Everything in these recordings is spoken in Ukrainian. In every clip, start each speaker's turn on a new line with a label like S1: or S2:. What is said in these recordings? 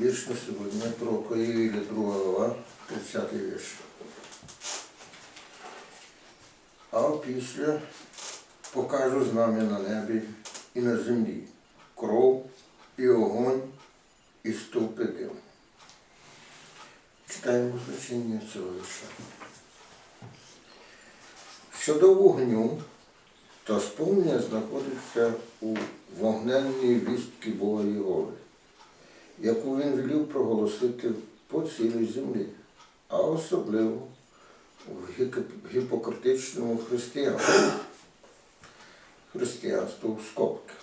S1: Вірш на сьогодні про Коїлі, друга глава, 30 вірш. А після покажу знам'я на небі і на землі, кров і огонь, і стовпи дим. Читаємо значення цього вірша. Щодо вогню, то сповнення знаходиться у вогненній вістки Бога Єгови, яку він велів проголосити по цілій землі, а особливо в гіпократичному християнстві, християнству в скобках.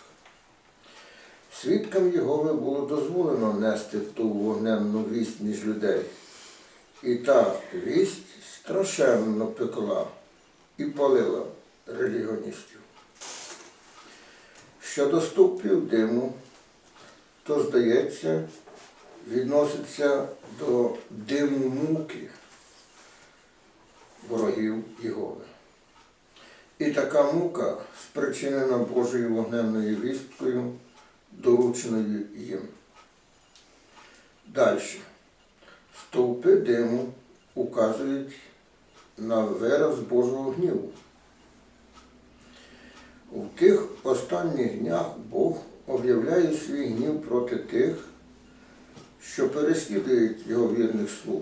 S1: Свідкам Єгови було дозволено нести ту вогненну вість між людей. І та вість страшенно пекла і палила релігіоністів. Щодо стовпів диму, то, здається, відноситься до диму муки ворогів Єгови. І така мука спричинена Божою вогненною вісткою, дорученою їм. Далі. Стовпи диму указують на вираз Божого гніву. У тих останніх днях Бог об'являє свій гнів проти тих, що переслідують його вірних слуг.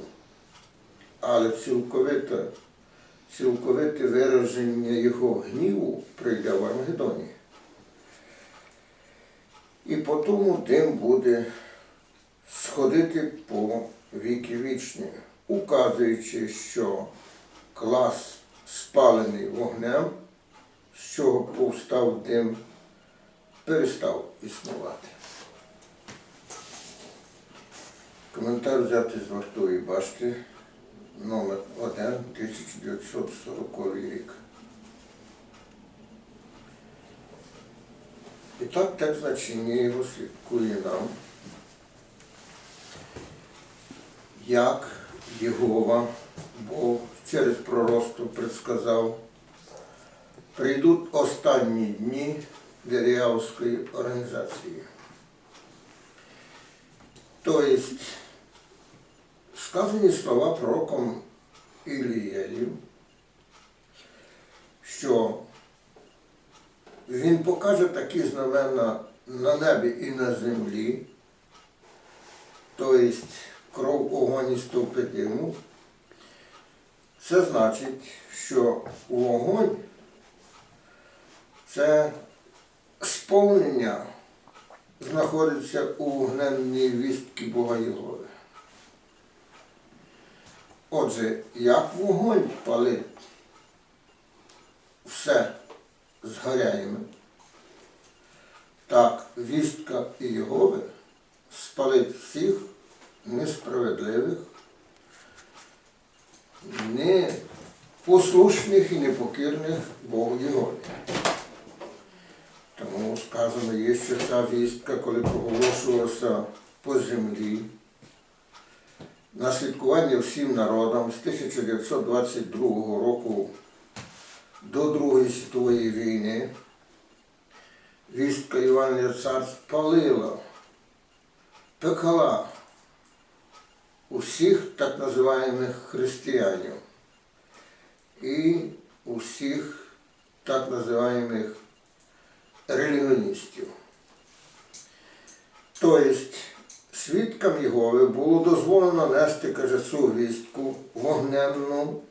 S1: Але цілковите, цілковите вираження його гніву прийде в Армагедоні. І по тому дим буде сходити по віки вічні, указуючи, що клас спалений вогнем, з чого повстав дим, перестав існувати. Коментар взяти з вартової башти номер 1 1940 рік. І так так значення його слідкує нам, як Єгова Бог через пророцтво предсказав, прийдуть останні дні Віріавської організації. Тобто сказані слова пророком Ілією, що він покаже такі знамена на небі і на землі, тобто кров огонь і стовпи диму. Це значить, що вогонь це сповнення знаходиться у вогненній вістки Бога Єгови. Отже, як вогонь палить все згоряємо, так вістка Єгови спалить всіх несправедливих, непослушних і непокірних Богу Єгові. Сказано є, що ця вістка, коли проголошувалася по землі, на слідкування всім народам з 1922 року до Другої світової війни, вістка Івана Царств палила, пекала усіх так називаємих християнів і усіх так називаємих релігіоністів. Тобто свідкам Єгови було дозволено нести, каже, цю вістку вогненну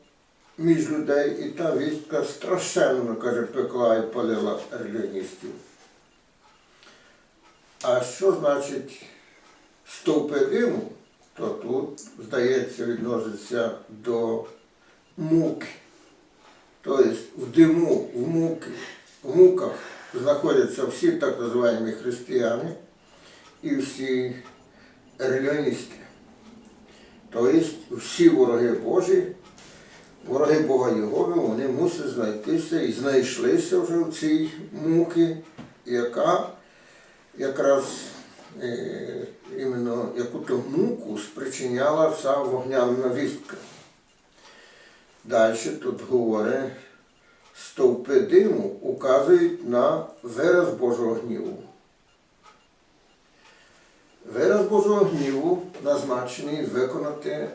S1: між людей, і та вістка страшенно, каже, пекла і палила релігіоністів. А що значить стовпи диму, то тут, здається, відноситься до муки. Тобто в диму, в муки, в муках знаходяться всі так називаємо християни і всі релігіоністи. Тобто всі вороги Божі, вороги Бога Єгови, вони мусять знайтися і знайшлися вже в цій муки, яка якраз е, іменно яку-то муку спричиняла ця вогняна вістка. Далі тут говорить, стовпи диму указують на вираз Божого гніву. Вираз Божого гніву назначений виконати,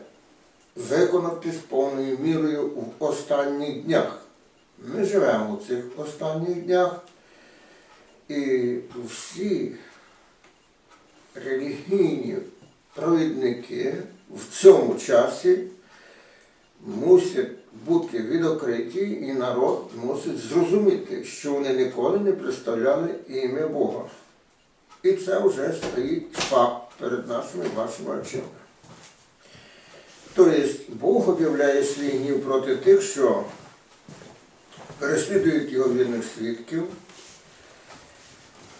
S1: виконати з повною мірою в останніх днях. Ми живемо в цих останніх днях, і всі релігійні провідники в цьому часі мусять бути відокриті, і народ мусить зрозуміти, що вони ніколи не представляли ім'я Бога. І це вже стоїть факт перед нашими вашими очима. Тобто Бог об'являє свій гнів проти тих, що переслідують його вірних свідків,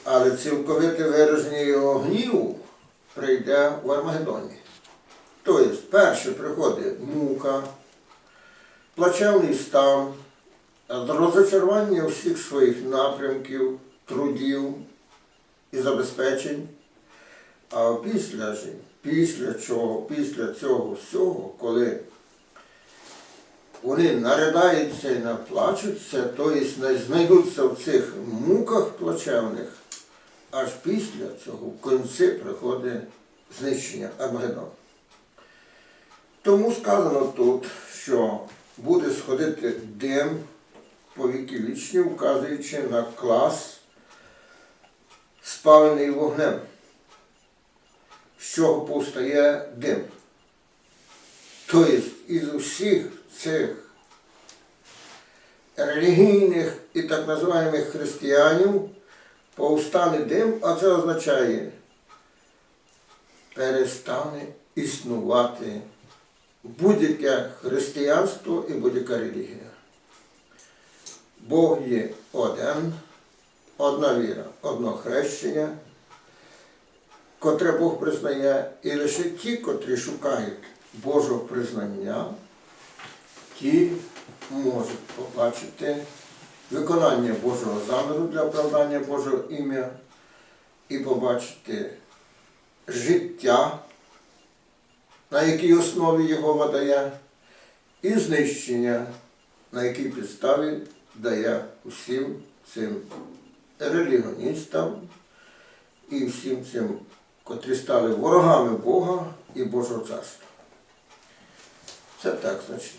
S1: але цілковите вираження його гніву прийде в Армагеддоні. Тобто, перше приходить мука, плачевний стан, розочарування всіх своїх напрямків, трудів і забезпечень. А після ж, після чого, після цього всього, коли вони наридаються і наплачуться, тобто знайдуться в цих муках плачевних, аж після цього в кінці приходить знищення Армагеддон. Тому сказано тут, що буде сходити дим по віки вічні, вказуючи на клас спалений вогнем, з чого повстає дим. Тобто із усіх цих релігійних і так називаємих християнів повстане дим, а це означає перестане існувати будь-яке християнство і будь-яка релігія. Бог є один, одна віра, одно хрещення, котре Бог признає, і лише ті, котрі шукають Божого признання, ті можуть побачити виконання Божого заміру для оправдання Божого ім'я і побачити життя, на якій основі його дає, і знищення, на якій підставі дає усім цим релігіоністам і всім цим, котрі стали ворогами Бога і Божого царства. Це так значить.